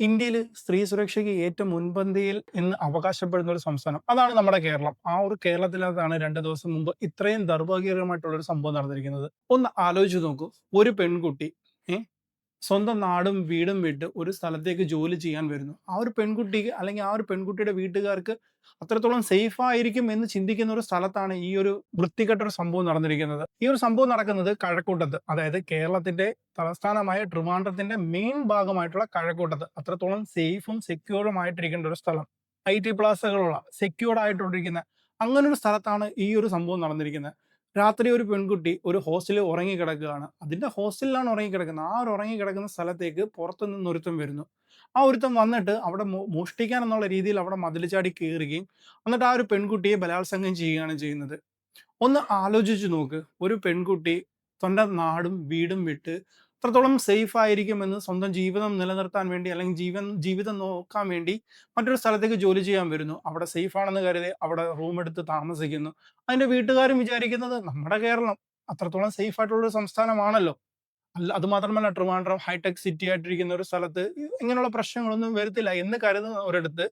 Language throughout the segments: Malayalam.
ഇന്ത്യയിൽ സ്ത്രീ സുരക്ഷയ്ക്ക് ഏറ്റവും മുൻപന്തിയിൽ എന്ന് അവകാശപ്പെടുന്ന ഒരു സംസ്ഥാനം. അതാണ് നമ്മുടെ കേരളം. ആ ഒരു കേരളത്തിനകത്താണ് രണ്ട് ദിവസം മുമ്പ് ഇത്രയും ദൗർഭാഗ്യകരമായിട്ടുള്ള ഒരു സംഭവം നടന്നിരിക്കുന്നത്. ഒന്ന് ആലോചിച്ച് നോക്കൂ. ഒരു പെൺകുട്ടി സ്വന്തം നാടും വീടും വിട്ട് ഒരു സ്ഥലത്തേക്ക് ജോലി ചെയ്യാൻ വരുന്നു. ആ ഒരു പെൺകുട്ടിക്ക് അല്ലെങ്കിൽ ആ ഒരു പെൺകുട്ടിയുടെ വീട്ടുകാർക്ക് അത്രത്തോളം സേഫ് ആയിരിക്കും എന്ന് ചിന്തിക്കുന്ന ഒരു സ്ഥലത്താണ് ഈ ഒരു വൃത്തികെട്ട ഒരു സംഭവം നടന്നിരിക്കുന്നത്. ഈ ഒരു സംഭവം നടക്കുന്നത് കഴക്കൂട്ടത്ത് അതായത് കേരളത്തിന്റെ തലസ്ഥാനമായ ട്രിവാൻഡ്രത്തിന്റെ മെയിൻ ഭാഗമായിട്ടുള്ള കഴക്കൂട്ടത്ത്. അത്രത്തോളം സേഫും സെക്യൂറും ആയിട്ടിരിക്കേണ്ട ഒരു സ്ഥലം. ഐ ടി പ്ലാസകളുള്ള സെക്യൂർഡ് ആയിട്ടിരിക്കുന്ന അങ്ങനെ ഒരു സ്ഥലത്താണ് ഈ ഒരു സംഭവം നടന്നിരിക്കുന്നത്. രാത്രി ഒരു പെൺകുട്ടി ഒരു ഹോസ്റ്റലിൽ ഉറങ്ങിക്കിടക്കുകയാണ് അതിന്റെ ഹോസ്റ്റലിലാണ് ഉറങ്ങിക്കിടക്കുന്നത് ആ ഒരു ഉറങ്ങിക്കിടക്കുന്ന സ്ഥലത്തേക്ക് പുറത്തു നിന്ന് ഒരുത്തം വരുന്നു. ആ ഒരുത്തം വന്നിട്ട് അവിടെ മോഷ്ടിക്കാൻ എന്നുള്ള രീതിയിൽ അവിടെ മതിലിച്ചാടി കയറുകയും എന്നിട്ട് ആ ഒരു പെൺകുട്ടിയെ ബലാത്സംഗം ചെയ്യുകയാണ് ചെയ്യുന്നത്. ഒന്ന് ആലോചിച്ച് നോക്ക്. ഒരു പെൺകുട്ടി തന്റെ നാടും വീടും വിട്ട് എത്രത്തോളം സേഫ് ആയിരിക്കുമെന്ന് സ്വന്തം ജീവിതം നിലനിർത്താൻ വേണ്ടി അല്ലെങ്കിൽ ജീവൻ ജീവിതം നോക്കാൻ വേണ്ടി മറ്റൊരു സ്ഥലത്തേക്ക് ജോലി ചെയ്യാൻ വരുന്നു. അവിടെ സേഫ് ആണെന്ന് കരുതി അവിടെ റൂം എടുത്ത് താമസിക്കുന്നു. അതിന്റെ വീട്ടുകാരും വിചാരിക്കുന്നത് നമ്മുടെ കേരളം അത്രത്തോളം സേഫ് ആയിട്ടുള്ള ഒരു സംസ്ഥാനമാണല്ലോ. അല്ല അത് മാത്രമല്ല ട്രിവാൻഡ്രം ഹൈടെക് സിറ്റി ആയിട്ടിരിക്കുന്ന ഒരു സ്ഥലത്ത് ഇങ്ങനെയുള്ള പ്രശ്നങ്ങളൊന്നും വരുത്തില്ല എന്ന് കരുതുന്ന ഒരിടത്ത്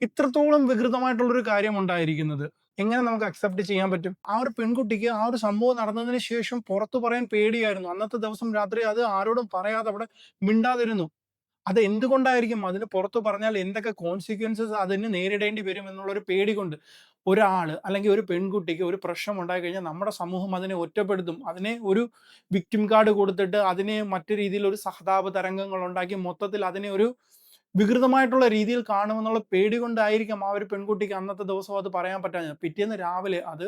ഇത്രത്തോളം വികൃതമായിട്ടുള്ളൊരു കാര്യം ഉണ്ടായിരിക്കുന്നത് എങ്ങനെ നമുക്ക് അക്സെപ്റ്റ് ചെയ്യാൻ പറ്റും? ആ ഒരു പെൺകുട്ടിക്ക് ആ ഒരു സംഭവം നടന്നതിന് ശേഷം പുറത്തു പറയാൻ പേടിയായിരുന്നു. അന്നത്തെ ദിവസം രാത്രി അത് ആരോടും പറയാതെ അവിടെ മിണ്ടാതിരുന്നു. അത് എന്തുകൊണ്ടായിരിക്കും? അതിന് പുറത്തു പറഞ്ഞാൽ എന്തൊക്കെ കോൺസിക്വൻസസ് അതിന് നേരിടേണ്ടി വരും എന്നുള്ള ഒരു പേടി കൊണ്ട് ഒരാൾ അല്ലെങ്കിൽ ഒരു പെൺകുട്ടിക്ക് ഒരു പ്രശ്നം ഉണ്ടായി കഴിഞ്ഞാൽ നമ്മുടെ സമൂഹം അതിനെ ഒറ്റപ്പെടുത്തും. അതിനെ ഒരു വിക്ടിം കാർഡ് കൊടുത്തിട്ട് അതിനെ മറ്റു രീതിയിൽ ഒരു സഹതാപ തരംഗങ്ങൾ ഉണ്ടാക്കി മൊത്തത്തിൽ അതിനെ ഒരു വികൃതമായിട്ടുള്ള രീതിയിൽ കാണുമെന്നുള്ള പേടി കൊണ്ടായിരിക്കാം ആ ഒരു പെൺകുട്ടിക്ക് അന്നത്തെ ദിവസം അത് പറയാൻ പറ്റാഞ്ഞത്. പിറ്റേന്ന് രാവിലെ അത്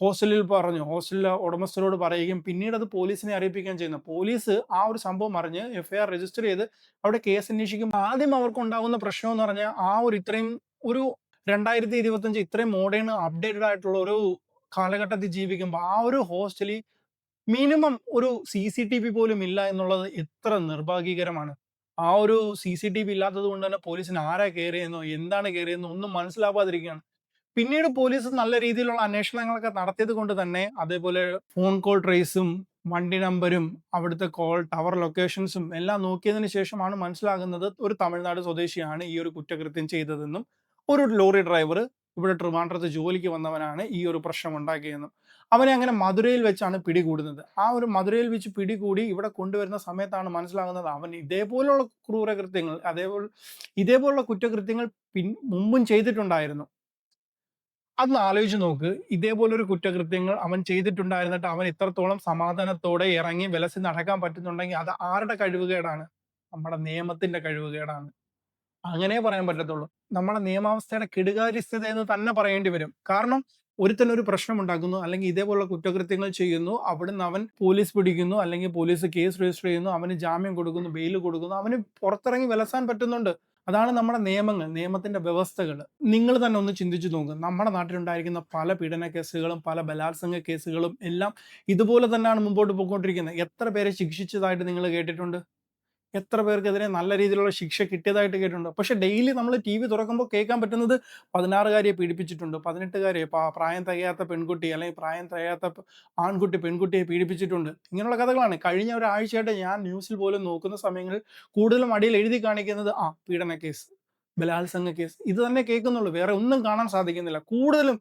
ഹോസ്റ്റലിൽ പറഞ്ഞു. ഹോസ്റ്റലിലെ ഉടമസ്ഥരോട് പറയുകയും പിന്നീട് അത് പോലീസിനെ അറിയിപ്പിക്കുകയും ചെയ്യുന്നു. പോലീസ് ആ ഒരു സംഭവം അറിഞ്ഞ് എഫ്ഐആർ രജിസ്റ്റർ ചെയ്ത് അവിടെ കേസ് അന്വേഷിക്കുമ്പോൾ ആദ്യം അവർക്ക് ഉണ്ടാകുന്ന പ്രശ്നം എന്ന് പറഞ്ഞാൽ ആ ഒരു ഇത്രയും ഒരു രണ്ടായിരത്തി ഇരുപത്തഞ്ച് ഇത്രയും മോഡേൺ അപ്ഡേറ്റഡ് ആയിട്ടുള്ള ഒരു കാലഘട്ടത്തിൽ ജീവിക്കുമ്പോൾ ആ ഒരു ഹോസ്റ്റലിൽ മിനിമം ഒരു സി സി ടി വി പോലും ഇല്ല എന്നുള്ളത് എത്ര നിർഭാഗ്യകരമാണ്. ആ ഒരു സി സി ടി വി ഇല്ലാത്തത് കൊണ്ട് തന്നെ പോലീസിന് ആരാ കയറിയെന്നോ എന്താണ് കയറിയെന്നോ ഒന്നും മനസ്സിലാവാതിരിക്കുകയാണ്. പിന്നീട് പോലീസ് നല്ല രീതിയിലുള്ള അന്വേഷണങ്ങളൊക്കെ നടത്തിയത് കൊണ്ട് തന്നെ അതേപോലെ ഫോൺ കോൾ ട്രേസും വണ്ടി നമ്പരും അവിടുത്തെ കോൾ ടവർ ലൊക്കേഷൻസും എല്ലാം നോക്കിയതിന് ശേഷമാണ് മനസ്സിലാകുന്നത് ഒരു തമിഴ്നാട് സ്വദേശിയാണ് ഈ ഒരു കുറ്റകൃത്യം ചെയ്തതെന്നും ഒരു ലോറി ഡ്രൈവർ ഇവിടെ ട്രിവാൻഡ്രത്ത് ജോലിക്ക് വന്നവനാണ് ഈ ഒരു പ്രശ്നം ഉണ്ടാക്കിയതെന്നും. അവനെ അങ്ങനെ മധുരയിൽ വെച്ചാണ് പിടികൂടുന്നത്. ആ ഒരു മധുരയിൽ വെച്ച് പിടികൂടി ഇവിടെ കൊണ്ടുവരുന്ന സമയത്താണ് മനസ്സിലാകുന്നത് അവൻ ഇതേപോലുള്ള ക്രൂരകൃത്യങ്ങൾ അതേപോലെ ഇതേപോലുള്ള കുറ്റകൃത്യങ്ങൾ പിൻ മുമ്പും ചെയ്തിട്ടുണ്ടായിരുന്നു. അതൊന്ന് ആലോചിച്ച് നോക്ക്. ഇതേപോലൊരു കുറ്റകൃത്യങ്ങൾ അവൻ ചെയ്തിട്ടുണ്ടായിരുന്നിട്ട് അവൻ ഇത്രത്തോളം സമാധാനത്തോടെ ഇറങ്ങി വിലസി നടക്കാൻ പറ്റുന്നുണ്ടെങ്കിൽ അത് ആരുടെ കഴിവുകേടാണ്? നമ്മുടെ നിയമത്തിന്റെ കഴിവുകേടാണ്. അങ്ങനെ പറയാൻ പറ്റത്തുള്ളൂ. നമ്മുടെ നിയമാവസ്ഥയുടെ കെടുകാര്യസ്ഥത എന്ന് തന്നെ പറയേണ്ടി വരും. കാരണം ഒരുത്തൻ ഒരു പ്രശ്നം ഉണ്ടാക്കുന്നു അല്ലെങ്കിൽ ഇതേപോലുള്ള കുറ്റകൃത്യങ്ങൾ ചെയ്യുന്നു അവിടുന്ന് അവൻ പോലീസ് പിടിക്കുന്നു അല്ലെങ്കിൽ പോലീസ് കേസ് രജിസ്റ്റർ ചെയ്യുന്നു അവന് ജാമ്യം കൊടുക്കുന്നു ബെയിൽ കൊടുക്കുന്നു അവന് പുറത്തിറങ്ങി വിലസാൻ പറ്റുന്നുണ്ട്. അതാണ് നമ്മുടെ നിയമങ്ങൾ നിയമത്തിന്റെ വ്യവസ്ഥകൾ. നിങ്ങൾ തന്നെ ഒന്ന് ചിന്തിച്ചു നോക്കുക നമ്മുടെ നാട്ടിലുണ്ടായിരിക്കുന്ന പല പീഡന കേസുകളും പല ബലാത്സംഗ കേസുകളും എല്ലാം ഇതുപോലെ തന്നെയാണ് മുമ്പോട്ട് പോയിക്കൊണ്ടിരിക്കുന്നത്. എത്ര പേരെ ശിക്ഷിച്ചതായിട്ട് നിങ്ങൾ കേട്ടിട്ടുണ്ട്? എത്ര പേർക്കെതിരെ നല്ല രീതിയിലുള്ള ശിക്ഷ കിട്ടിയതായിട്ട് കേട്ടിട്ടുണ്ട്. പക്ഷെ ഡെയിലി നമ്മൾ ടി വി തുറക്കുമ്പോൾ കേൾക്കാൻ പറ്റുന്നത് പതിനാറുകാരിയെ പീഡിപ്പിച്ചിട്ടുണ്ട്. പതിനെട്ടുകാരെ പ്രായം തികയാത്ത പെൺകുട്ടി അല്ലെങ്കിൽ പ്രായം തികയാത്ത ആൺകുട്ടി പെൺകുട്ടിയെ പീഡിപ്പിച്ചിട്ടുണ്ട്. ഇങ്ങനെയുള്ള കഥകളാണ്. കഴിഞ്ഞ ഒരാഴ്ചയായിട്ട് ഞാൻ ന്യൂസിൽ പോലും നോക്കുന്ന സമയങ്ങളിൽ കൂടുതലും അടിയിൽ എഴുതി കാണിക്കുന്നത് ആ പീഡന കേസ് ബലാത്സംഗ കേസ്. ഇത് തന്നെ കേൾക്കുന്നുള്ളൂ. വേറെ ഒന്നും കാണാൻ സാധിക്കുന്നില്ല. കൂടുതലും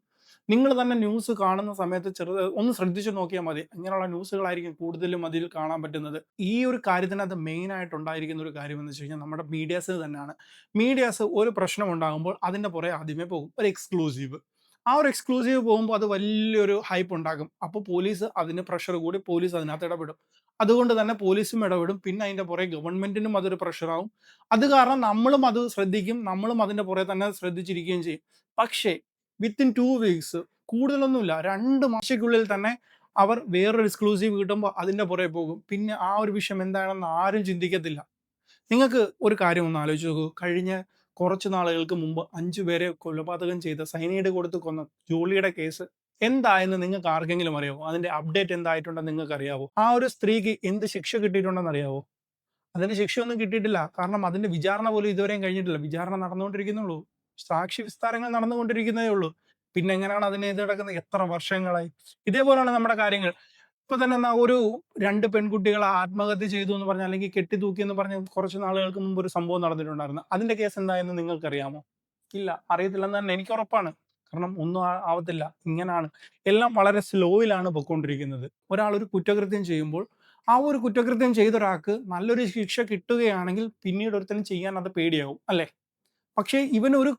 നിങ്ങൾ തന്നെ ന്യൂസ് കാണുന്ന സമയത്ത് ചെറുത് ഒന്ന് ശ്രദ്ധിച്ചു നോക്കിയാൽ മതി. ഇങ്ങനെയുള്ള ന്യൂസുകളായിരിക്കും കൂടുതലും അതിൽ കാണാൻ പറ്റുന്നത്. ഈ ഒരു കാര്യത്തിനകത്ത് മെയിൻ ആയിട്ട് ഉണ്ടായിരിക്കുന്ന ഒരു കാര്യം എന്ന് വെച്ച് കഴിഞ്ഞാൽ നമ്മുടെ മീഡിയാസ് തന്നെയാണ്. മീഡിയാസ് ഒരു പ്രശ്നം ഉണ്ടാകുമ്പോൾ അതിന്റെ പുറകെ ആദ്യമേ പോകും. ഒരു എക്സ്ക്ലൂസീവ് ആ ഒരു എക്സ്ക്ലൂസീവ് പോകുമ്പോൾ അത് വലിയൊരു ഹൈപ്പ് ഉണ്ടാക്കും അപ്പോൾ പോലീസ് അതിന് പ്രഷർ കൂടി പോലീസ് അതിനകത്ത് ഇടപെടും. അതുകൊണ്ട് തന്നെ പോലീസും ഇടപെടും. പിന്നെ അതിന്റെ പുറകെ ഗവൺമെന്റിനും അതൊരു പ്രഷറാവും അത് കാരണം നമ്മളും അത് ശ്രദ്ധിക്കും. നമ്മളും അതിന്റെ പുറകെ തന്നെ ശ്രദ്ധിച്ചിരിക്കുകയും ചെയ്യും. പക്ഷേ വിത്തിൻ ടു വീക്സ് കൂടുതലൊന്നുമില്ല. രണ്ട് മാസയ്ക്കുള്ളിൽ തന്നെ അവർ വേറൊരു എക്സ്ക്ലൂസീവ് കിട്ടുമ്പോൾ അതിന്റെ പുറകെ പോകും. പിന്നെ ആ ഒരു വിഷയം എന്താണെന്ന് ആരും ചിന്തിക്കത്തില്ല. നിങ്ങൾക്ക് ഒരു കാര്യം ഒന്ന് ആലോചിച്ച് നോക്കൂ. കഴിഞ്ഞ കുറച്ച് നാളുകൾക്ക് മുമ്പ് അഞ്ചു പേരെ കൊലപാതകം ചെയ്ത സൈനൈഡ് കൊടുത്ത് കൊന്ന ജോളിയുടെ കേസ് എന്തായെന്ന് നിങ്ങൾക്ക് ആർക്കെങ്കിലും അറിയാവോ? അതിന്റെ അപ്ഡേറ്റ് എന്തായിട്ടുണ്ടെന്ന് നിങ്ങൾക്ക് അറിയാവോ? ആ ഒരു സ്ത്രീക്ക് എന്ത് ശിക്ഷ കിട്ടിയിട്ടുണ്ടെന്ന് അറിയാവോ? അതിന് ശിക്ഷയൊന്നും കിട്ടിയിട്ടില്ല. കാരണം അതിന്റെ വിചാരണ പോലും ഇതുവരെയും കഴിഞ്ഞിട്ടില്ല. വിചാരണ നടന്നുകൊണ്ടിരിക്കുന്നുള്ളൂ. സാക്ഷി വിസ്താരങ്ങൾ നടന്നുകൊണ്ടിരിക്കുന്നതേ ഉള്ളൂ. പിന്നെ എങ്ങനെയാണ് അതിനെ ഇത് കിടക്കുന്നത് എത്ര വർഷങ്ങളായി? ഇതേപോലെയാണ് നമ്മുടെ കാര്യങ്ങൾ. ഇപ്പൊ തന്നെ എന്നാ ഒരു രണ്ട് പെൺകുട്ടികൾ ആത്മഹത്യ ചെയ്തു എന്ന് പറഞ്ഞ അല്ലെങ്കിൽ കെട്ടിത്തൂക്കി എന്ന് പറഞ്ഞ കുറച്ച് നാളുകൾക്ക് മുമ്പ് ഒരു സംഭവം നടന്നിട്ടുണ്ടായിരുന്നു. അതിന്റെ കേസ് എന്തായെന്ന് നിങ്ങൾക്കറിയാമോ? ഇല്ല. അറിയത്തില്ലെന്ന് തന്നെ എനിക്ക് ഉറപ്പാണ്. കാരണം ഒന്നും ആവത്തില്ല. ഇങ്ങനാണ്. എല്ലാം വളരെ സ്ലോയിലാണ് പൊയ്ക്കൊണ്ടിരിക്കുന്നത്. ഒരാൾ ഒരു കുറ്റകൃത്യം ചെയ്യുമ്പോൾ ആ ഒരു കുറ്റകൃത്യം ചെയ്ത ഒരാൾക്ക് നല്ലൊരു ശിക്ഷ കിട്ടുകയാണെങ്കിൽ പിന്നീട് ഒരുത്തനും ചെയ്യാൻ അത് പേടിയാവും. അല്ലേ? പക്ഷേ ഇവനൊരു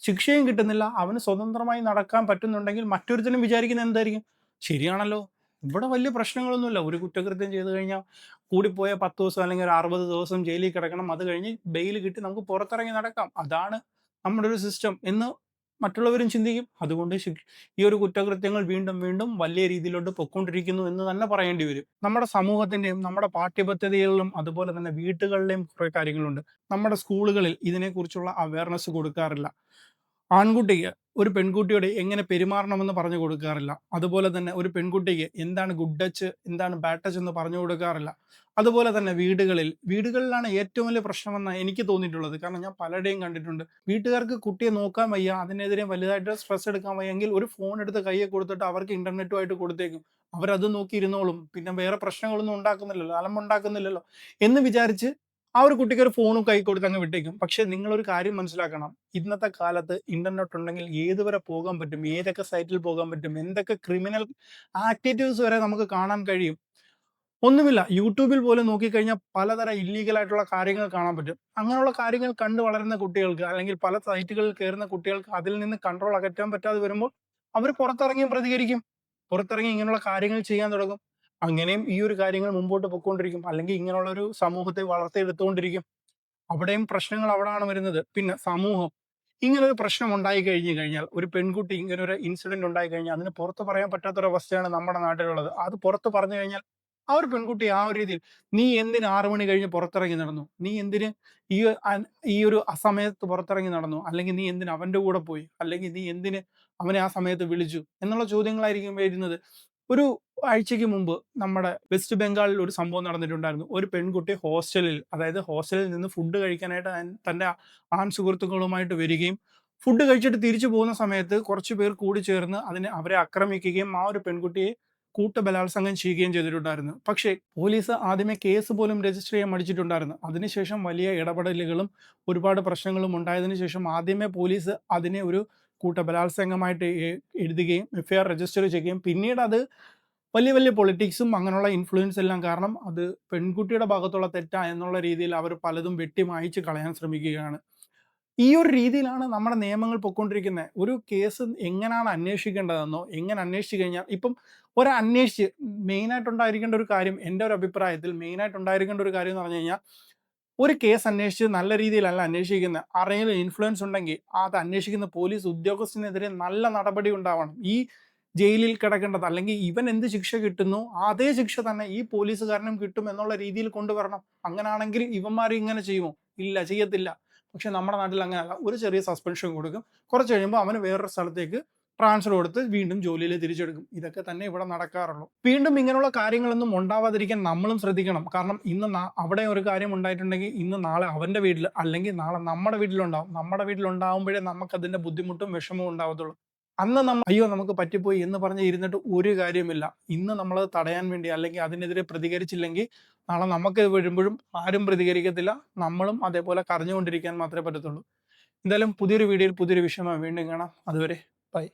ശിക്ഷയും കിട്ടുന്നില്ല. അവന് സ്വതന്ത്രമായി നടക്കാൻ പറ്റുന്നുണ്ടെങ്കിൽ മറ്റൊരുത്തനും വിചാരിക്കുന്നത് എന്തായിരിക്കും? ശരിയാണല്ലോ. ഇവിടെ വലിയ പ്രശ്നങ്ങളൊന്നുമില്ല. ഒരു കുറ്റകൃത്യം ചെയ്തു കഴിഞ്ഞാൽ കൂടിപ്പോയ പത്ത് ദിവസം അല്ലെങ്കിൽ ഒരു അറുപത് ദിവസം ജയിലിൽ കിടക്കണം. അത് കഴിഞ്ഞ് ബെയിൽ കിട്ടി നമുക്ക് പുറത്തിറങ്ങി നടക്കാം. അതാണ് നമ്മുടെ ഒരു സിസ്റ്റം എന്ന് മറ്റുള്ളവരും ചിന്തിക്കും. അതുകൊണ്ട് ഈ ഒരു കുറ്റകൃത്യങ്ങൾ വീണ്ടും വീണ്ടും വലിയ രീതിയിലോട്ട് പൊക്കൊണ്ടിരിക്കുന്നു എന്ന് തന്നെ പറയേണ്ടി വരും. നമ്മുടെ സമൂഹത്തിന്റെയും നമ്മുടെ പാഠ്യപദ്ധതികളിലും അതുപോലെ തന്നെ വീട്ടുകളിലെയും കുറേ കാര്യങ്ങളുണ്ട്. നമ്മുടെ സ്കൂളുകളിൽ ഇതിനെക്കുറിച്ചുള്ള അവയർനെസ് കൊടുക്കാറില്ല. ആൺകുട്ടിക്ക് ഒരു പെൺകുട്ടിയോട് എങ്ങനെ പെരുമാറണമെന്ന് പറഞ്ഞു കൊടുക്കാറില്ല. അതുപോലെ തന്നെ ഒരു പെൺകുട്ടിക്ക് എന്താണ് ഗുഡ് ടച്ച് എന്താണ് ബാഡ് ടച്ച് എന്ന് പറഞ്ഞു കൊടുക്കാറില്ല. അതുപോലെ തന്നെ വീടുകളിൽ വീടുകളിലാണ് ഏറ്റവും വലിയ പ്രശ്നമെന്ന് എനിക്ക് തോന്നിയിട്ടുള്ളത്. കാരണം ഞാൻ പലരുടെയും കണ്ടിട്ടുണ്ട്. വീട്ടുകാർക്ക് കുട്ടിയെ നോക്കാൻ വയ്യ അതിനെതിരെ വലുതായിട്ട് സ്ട്രെസ് എടുക്കാൻ വയ്യെങ്കിൽ ഒരു ഫോൺ എടുത്ത് കയ്യെ കൊടുത്തിട്ട് അവർക്ക് ഇന്റർനെറ്റുമായിട്ട് കൊടുത്തേക്കും. അവരത് നോക്കിയിരുന്നോളും പിന്നെ വേറെ പ്രശ്നങ്ങളൊന്നും ഉണ്ടാക്കുന്നില്ലല്ലോ അലമ്പുണ്ടാക്കുന്നില്ലല്ലോ എന്ന് വിചാരിച്ച് ആ ഒരു കുട്ടിക്ക് ഒരു ഫോണും കൈ കൊടുത്ത് അങ്ങ് വിട്ടേക്കും. പക്ഷെ നിങ്ങളൊരു കാര്യം മനസ്സിലാക്കണം. ഇന്നത്തെ കാലത്ത് ഇന്റർനെറ്റ് ഉണ്ടെങ്കിൽ ഏതുവരെ പോകാൻ പറ്റും? ഏതൊക്കെ സൈറ്റിൽ പോകാൻ പറ്റും? എന്തൊക്കെ ക്രിമിനൽ ആക്ടിവിറ്റീവ്സ് വരെ നമുക്ക് കാണാൻ കഴിയും? ഒന്നുമില്ല. യൂട്യൂബിൽ പോലും നോക്കിക്കഴിഞ്ഞാൽ പലതരം ഇല്ലീഗൽ ആയിട്ടുള്ള കാര്യങ്ങൾ കാണാൻ പറ്റും. അങ്ങനെയുള്ള കാര്യങ്ങൾ കണ്ടു വളരുന്ന കുട്ടികൾക്ക് അല്ലെങ്കിൽ പല സൈറ്റുകളിൽ കയറുന്ന കുട്ടികൾക്ക് അതിൽ നിന്ന് കൺട്രോൾ അകറ്റാൻ പറ്റാതെ വരുമ്പോൾ അവർ പുറത്തിറങ്ങി പ്രതികരിക്കും. പുറത്തിറങ്ങി ഇങ്ങനെയുള്ള കാര്യങ്ങൾ ചെയ്യാൻ തുടങ്ങും. അങ്ങനെയും ഈ ഒരു കാര്യങ്ങൾ മുമ്പോട്ട് പൊയ്ക്കൊണ്ടിരിക്കും അല്ലെങ്കിൽ ഇങ്ങനെയുള്ള ഒരു സമൂഹത്തെ വളർത്തിയെടുത്തുകൊണ്ടിരിക്കും. അവിടെയും പ്രശ്നങ്ങൾ അവിടെയാണ് വരുന്നത്. പിന്നെ സമൂഹം. ഇങ്ങനെ ഒരു പ്രശ്നം ഉണ്ടായി കഴിഞ്ഞു കഴിഞ്ഞാൽ ഒരു പെൺകുട്ടി ഇങ്ങനെ ഒരു ഇൻസിഡന്റ് ഉണ്ടായി കഴിഞ്ഞാൽ അതിന് പുറത്ത് പറയാൻ പറ്റാത്തൊരവസ്ഥയാണ് നമ്മുടെ നാട്ടിലുള്ളത്. അത് പുറത്ത് പറഞ്ഞു കഴിഞ്ഞാൽ ആ ഒരു പെൺകുട്ടി ആ ഒരു രീതിയിൽ നീ എന്തിന് ആറു മണി കഴിഞ്ഞ് പുറത്തിറങ്ങി നടന്നു? നീ എന്തിന് ഈ ഈ ഒരു അസമയത്ത് പുറത്തിറങ്ങി നടന്നു? അല്ലെങ്കിൽ നീ എന്തിന് അവന്റെ കൂടെ പോയി? അല്ലെങ്കിൽ നീ എന്തിന് അവനെ ആ സമയത്ത് വിളിച്ചു? എന്നുള്ള ചോദ്യങ്ങളായിരിക്കും വരുന്നത്. ഒരു ആഴ്ചയ്ക്ക് മുമ്പ് നമ്മുടെ വെസ്റ്റ് ബംഗാളിൽ ഒരു സംഭവം നടന്നിട്ടുണ്ടായിരുന്നു. ഒരു പെൺകുട്ടി ഹോസ്റ്റലിൽ അതായത് ഹോസ്റ്റലിൽ നിന്ന് ഫുഡ് കഴിക്കാനായിട്ട് തന്റെ ആൺ സുഹൃത്തുക്കളുമായിട്ട് വരികയും ഫുഡ് കഴിച്ചിട്ട് തിരിച്ചു പോകുന്ന സമയത്ത് കുറച്ച് പേർ കൂടി ചേർന്ന് അതിനെ അവരെ ആക്രമിക്കുകയും ആ ഒരു പെൺകുട്ടിയെ കൂട്ട ബലാത്സംഗം ചെയ്യുകയും ചെയ്തിട്ടുണ്ടായിരുന്നു. പക്ഷേ പോലീസ് ആദ്യമേ കേസ് പോലും രജിസ്റ്റർ ചെയ്യാൻ മടിച്ചിട്ടുണ്ടായിരുന്നു. അതിനുശേഷം വലിയ ഇടപെടലുകളും ഒരുപാട് പ്രശ്നങ്ങളും ഉണ്ടായതിനു ശേഷം ആദ്യമേ പോലീസ് അതിനെ ഒരു കൂട്ട ബലാത്സംഗമായിട്ട് എഴുതുകയും എഫ്ഐആർ രജിസ്റ്റർ ചെയ്യുകയും പിന്നീട് അത് വലിയ വലിയ പൊളിറ്റിക്സും അങ്ങനെയുള്ള ഇൻഫ്ലുവൻസ് എല്ലാം കാരണം അത് പെൺകുട്ടിയുടെ ഭാഗത്തുള്ള തെറ്റാ എന്നുള്ള രീതിയിൽ അവർ പലതും വെട്ടി മായിച്ച് കളയാൻ ശ്രമിക്കുകയാണ്. ഈ ഒരു രീതിയിലാണ് നമ്മുടെ നിയമങ്ങൾ പൊയ്ക്കൊണ്ടിരിക്കുന്നത് ഒരു കേസ് എങ്ങനെയാണ് അന്വേഷിക്കേണ്ടതെന്നോ എങ്ങനെ അന്വേഷിച്ചു കഴിഞ്ഞാൽ ഇപ്പം ഒരു അന്വേഷിച്ച് മെയിനായിട്ട് ഉണ്ടായിരിക്കേണ്ട ഒരു കാര്യം എന്റെ ഒരു അഭിപ്രായത്തിൽ മെയിനായിട്ടുണ്ടായിരിക്കേണ്ട ഒരു കാര്യം എന്ന് പറഞ്ഞു കഴിഞ്ഞാൽ ഒരു കേസ് അന്വേഷിച്ച് നല്ല രീതിയിലല്ല അന്വേഷിക്കുന്ന. ആരെങ്കിലും ഇൻഫ്ലുവൻസ് ഉണ്ടെങ്കിൽ അത് അന്വേഷിക്കുന്ന പോലീസ് ഉദ്യോഗസ്ഥനെതിരെ നല്ല നടപടി ഉണ്ടാവണം. ഈ ജയിലിൽ കിടക്കേണ്ടത് അല്ലെങ്കിൽ ഇവൻ എന്ത് ശിക്ഷ കിട്ടുന്നു അതേ ശിക്ഷ തന്നെ ഈ പോലീസുകാരനും കിട്ടും എന്നുള്ള രീതിയിൽ കൊണ്ടുവരണം. അങ്ങനാണെങ്കിൽ ഇവന്മാർ ഇങ്ങനെ ചെയ്യുമോ ഇല്ല ചെയ്യത്തില്ല. പക്ഷെ നമ്മുടെ നാട്ടിൽ അങ്ങനെയല്ല ഒരു ചെറിയ സസ്പെൻഷൻ കൊടുക്കും. കുറച്ച് കഴിയുമ്പോൾ അവന് വേറൊരു സ്ഥലത്തേക്ക് ട്രാൻസ്ഫർ കൊടുത്ത് വീണ്ടും ജോലിയിൽ തിരിച്ചെടുക്കും. ഇതൊക്കെ തന്നെ ഇവിടെ നടക്കാറുള്ളൂ. വീണ്ടും ഇങ്ങനെയുള്ള കാര്യങ്ങളൊന്നും ഉണ്ടാവാതിരിക്കാൻ നമ്മളും ശ്രദ്ധിക്കണം. കാരണം ഇന്ന് അവിടെ ഒരു കാര്യം ഉണ്ടായിട്ടുണ്ടെങ്കിൽ ഇന്ന് നാളെ അവന്റെ വീട്ടിൽ അല്ലെങ്കിൽ നാളെ നമ്മുടെ വീട്ടിലുണ്ടാവും. നമ്മുടെ വീട്ടിലുണ്ടാവുമ്പോഴേ നമുക്ക് അതിന്റെ ബുദ്ധിമുട്ടും വിഷമവും ഉണ്ടാവത്തുള്ളൂ. അന്ന് നമ്മൾ അയ്യോ നമുക്ക് പറ്റിപ്പോയി എന്ന് പറഞ്ഞ് ഇരുന്നിട്ട് ഒരു കാര്യമില്ല ഇന്ന് നമ്മൾ തടയാൻ വേണ്ടി അല്ലെങ്കിൽ അതിനെതിരെ പ്രതികരിച്ചില്ലെങ്കിൽ നാളെ നമുക്ക് വരുമ്പോഴും ആരും പ്രതികരിക്കത്തില്ല. നമ്മളും അതേപോലെ കരഞ്ഞുകൊണ്ടിരിക്കാൻ മാത്രമേ പറ്റത്തുള്ളൂ. എന്തായാലും പുതിയൊരു വീഡിയോയിൽ പുതിയൊരു വിഷയമായി വീണ്ടും കാണാം. അതുവരെ ബൈ.